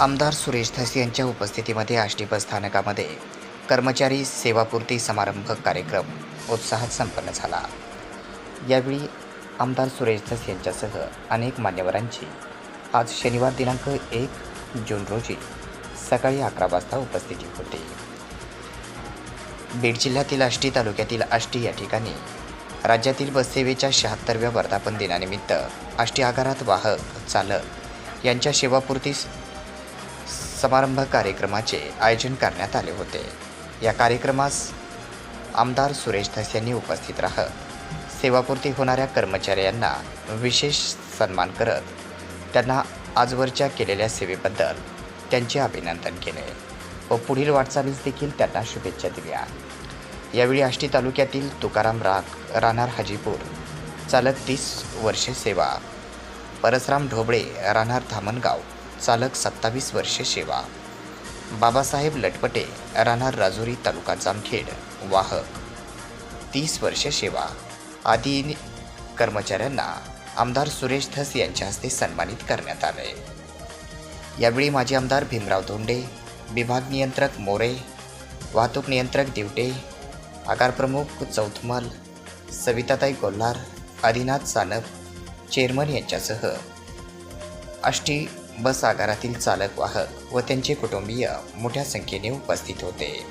आमदार सुरेश धस यांच्या उपस्थितीमध्ये आष्टी बस स्थानकामध्ये कर्मचारी सेवापूर्ती समारंभ कार्यक्रम उत्साहात संपन्न झाला. यावेळी आमदार सुरेश धस यांच्यासह अनेक मान्यवरांची आज शनिवार दिनांक एक जून रोजी सकाळी अकरा वाजता उपस्थिती होती. बीड जिल्ह्यातील आष्टी तालुक्यातील आष्टी या ठिकाणी राज्यातील बससेवेच्या शहात्तरव्या वर्धापन दिनानिमित्त आष्टी आगारात वाहक चालक यांच्या सेवापूर्ती समारंभ कार्यक्रमाचे आयोजन करण्यात आले होते. या कार्यक्रमास आमदार सुरेश धस यांनी उपस्थित राहत सेवापूर्ती होणाऱ्या कर्मचाऱ्यांना विशेष सन्मान करत त्यांना आजवरच्या केलेल्या सेवेबद्दल त्यांचे अभिनंदन केले. व पुढील वाटचालीस देखील त्यांना शुभेच्छा दिल्या. यावेळी आष्टी तालुक्यातील तुकाराम राग राहणार हाजीपूर चालत तीस वर्षे सेवा परसराम ढोबळे राहणार धामणगाव चालक सत्तावीस वर्षे सेवा. बाबासाहेब लटपटे राहणार राजुरी तालुका जामखेड वाहक. तीस वर्षे सेवा. आदी कर्मचाऱ्यांना आमदार सुरेश धस यांच्या हस्ते सन्मानित करण्यात आले. यावेळी माजी आमदार भीमराव धोंडे विभाग नियंत्रक मोरे वाहतूक नियंत्रक दिवटे आगार प्रमुख चौथमल सविताताई कोल्हार आदिनाथ सानप चेअरमन यांच्यासह अष्टी बस आगारातील चालक वाहक व त्यांचे कुटुंबीय मोठ्या संख्येने उपस्थित होते.